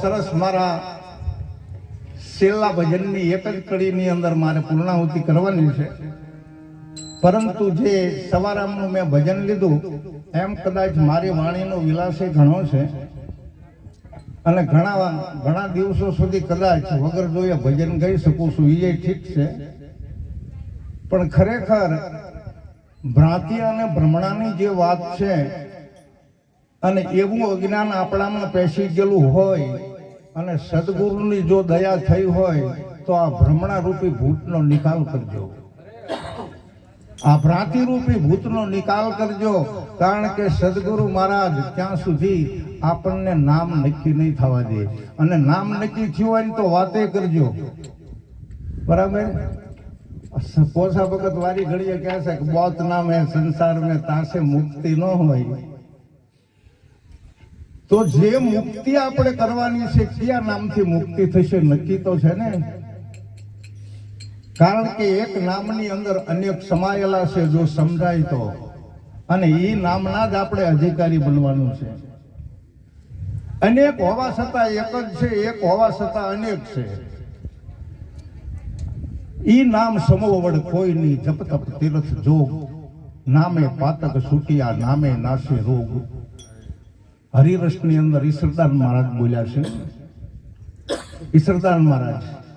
સરસ મારા છેલ્લા ભજનની એક જ કડીની અંદર મારે પૂર્ણાહુતિ કરવાની છે. પરંતુ જે સવારામનું મેં ભજન લીધું, એમ કદાચ મારી વાણીનો વિલાસ ઘણો છે. અને ઘણા ઘણા દિવસો સુધી કદાચ વગર જોઈએ ભજન ગાઈ શકું છું એ ઠીક છે. પણ ખરેખર ભ્રાંતિ અને ભ્રમણાની જે વાત છે, અને એવું અજ્ઞાન આપણામાં પેસી ગયેલું હોય, અને સદગુરુની જો દયા થઈ હોય, તો આ ભ્રમણા રૂપી ભૂતનો નિકાલ કરજો. આ ભ્રાંતિ રૂપી ભૂતનો નિકાલ કરજો, કારણ કે સદગુરુ મહારાજ ત્યાં સુધી આપણને નામ નક્કી નહીં થવા દે. અને નામ નક્કી થયું હોય તો વાતે કરજો. બરાબર? પોસા વખત વારી ઘડીએ કહે છે કે બોત નામ હે સંસાર મેં તાસે મુક્તિ ન હોય. તો જે મુક્તિ આપણે કરવાની છે, કયા નામથી મુક્તિ થશે નક્કી તો છે ને? કારણ કે એક નામની અંદર અનેક સમાયેલા છે જો સમજાય તો. અને એ નામના જ આપણે અધિકારી બનવાનું છે. અનેક હોવા છતાં એક જ છે, એક હોવા છતાં અનેક છે. ઈ નામ સમોવડ કોઈ નહીં જપ તપ તીર્થ જોગ. નામે પાતક સુટિયા, નામે નાશે રોગ. હરિરસની અંદર ઈશ્વરદાન મહારાજ બોલ્યા છે. ઈશ્વરદાન મહારાજ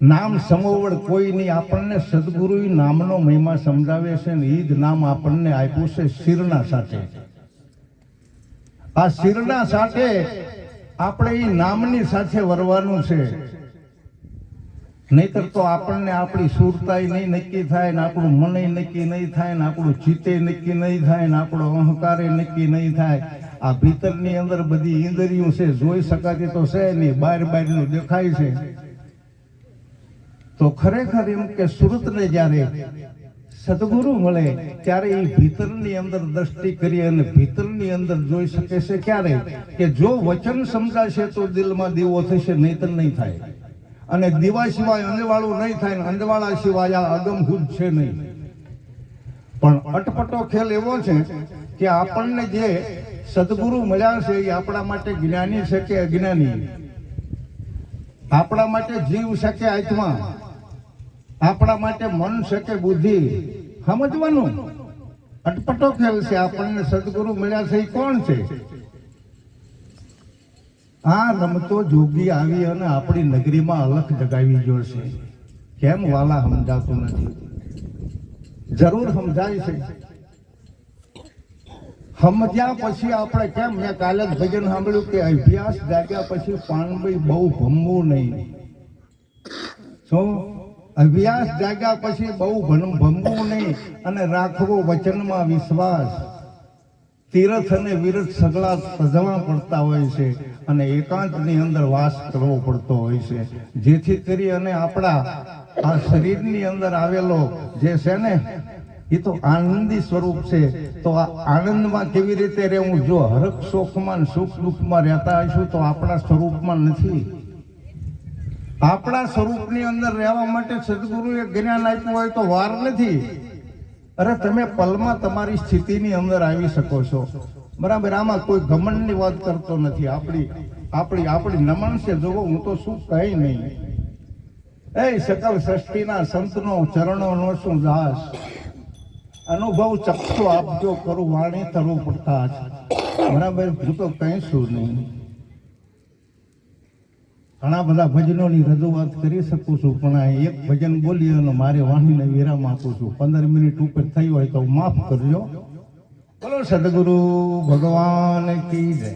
નામ સમોવડ નહીં આપણને સદગુરુ નામનો મહિમા સમજાવે છે ને એ જ નામ આપણને આપ્યું છે શિરના સાથે. આ શિરના સાથે આપણે એ નામની સાથે વરવાનું છે. નહીતર તો આપણને આપણી સુરતાઈ નહીં નક્કી થાય ને આપણું મને નક્કી નહીં થાય ને આપણું ચિત્તે નક્કી નહીં થાય ને આપણો અહંકારે નક્કી નહીં થાય. આ ભીતરની અંદર બધી ઇન્દ્રિયું છે, જોઈ શકાતી તો છે નહીં બહાર બહારનું દેખાય છે. તો ખરેખર એમ કે સુરતને જ્યારે સદગુરુ મળે, ત્યારે એ ભીતરની અંદર દ્રષ્ટિ કરી અને ભીતરની અંદર જોઈ શકે છે ક્યારે? કે જો વચન સમજાશે તો દિલમાં દીવો થશે, નહીતર નહીં થાય. અને દીવા સિવાય અંધવાળું નહીં થાય ને અંધવાળા સિવાય આ અગમભૂત છે નહીં. પણ અટપટો ખેલ એવો છે કે આપણને જે સદગુરુ મળ્યા છે એ આપણા માટે જ્ઞાની છે કે અજ્ઞાની? આપણા માટે જીવ છે કે આત્મા? આપણા માટે મન છે કે બુદ્ધિ? સમજવાનું? અટપટો ખેલ છે, આપણને સદગુરુ મળ્યા છે, એ કોણ છે? આ રમતો જોગી આવી અને આપણી નગરીમાં અલખ જગાવી ગયો કેમ વાલા સમજાતું નથી? જરૂર સમજાય છે. સમજ્યા પછી આપણે કેમ? મેં કાલે ભજન સાંભળ્યું કે અભ્યાસ જાગ્યા પછી પાણભાઈ બહુ ભમવું નહીં. શું? અભ્યાસ જાગ્યા પછી બહુ ભમ- ભમવું નહીં અને રાખવો વચનમાં વિશ્વાસ. તીરથ અને વિરથ સગળા સજવા પડતા હોય છે અને એકાંતની અંદર વાસ કરવો પડતો હોય છે. જેથી કરી અને આપણા આ શરીરની અંદર આવેલો જે છે ને, એ તો આનંદી સ્વરૂપ છે. તો આ આનંદમાં કેવી રીતે રહેવું? જો હરખ શોખમાં સુખ દુઃખમાં રહેતા હશું તો આપણા સ્વરૂપમાં નથી. આપણા સ્વરૂપની અંદર રહેવા માટે સદગુરુએ જ્ઞાન આપ્યું હોય તો વાર નથી. અરે તમે પલમાં તમારી સ્થિતિની અંદર આવી શકો છો. બરાબર, આમાં કોઈ ઘમંડની વાત કરતો નથી. આપણી આપણી આપણી નમન છે. જોવો, હું તો શું કહી નહીં. એ સકલ સૃષ્ટિના સંતનો ચરણોનો શું દાસ? અનુભવ ચક્ષુ આપજો કરું વાણી તરવું પડતા બરાબર, હું તો કહીશું નહીં. ઘણા બધા ભજનોની રજૂઆત કરી શકું છું, પણ આ એક ભજન બોલી અને મારે વાણીને વિરામ આપું છું. પંદર મિનિટ ઉપર થઈ હોય તો માફ કરજો. બોલો સદગુરુ ભગવાન કી જય.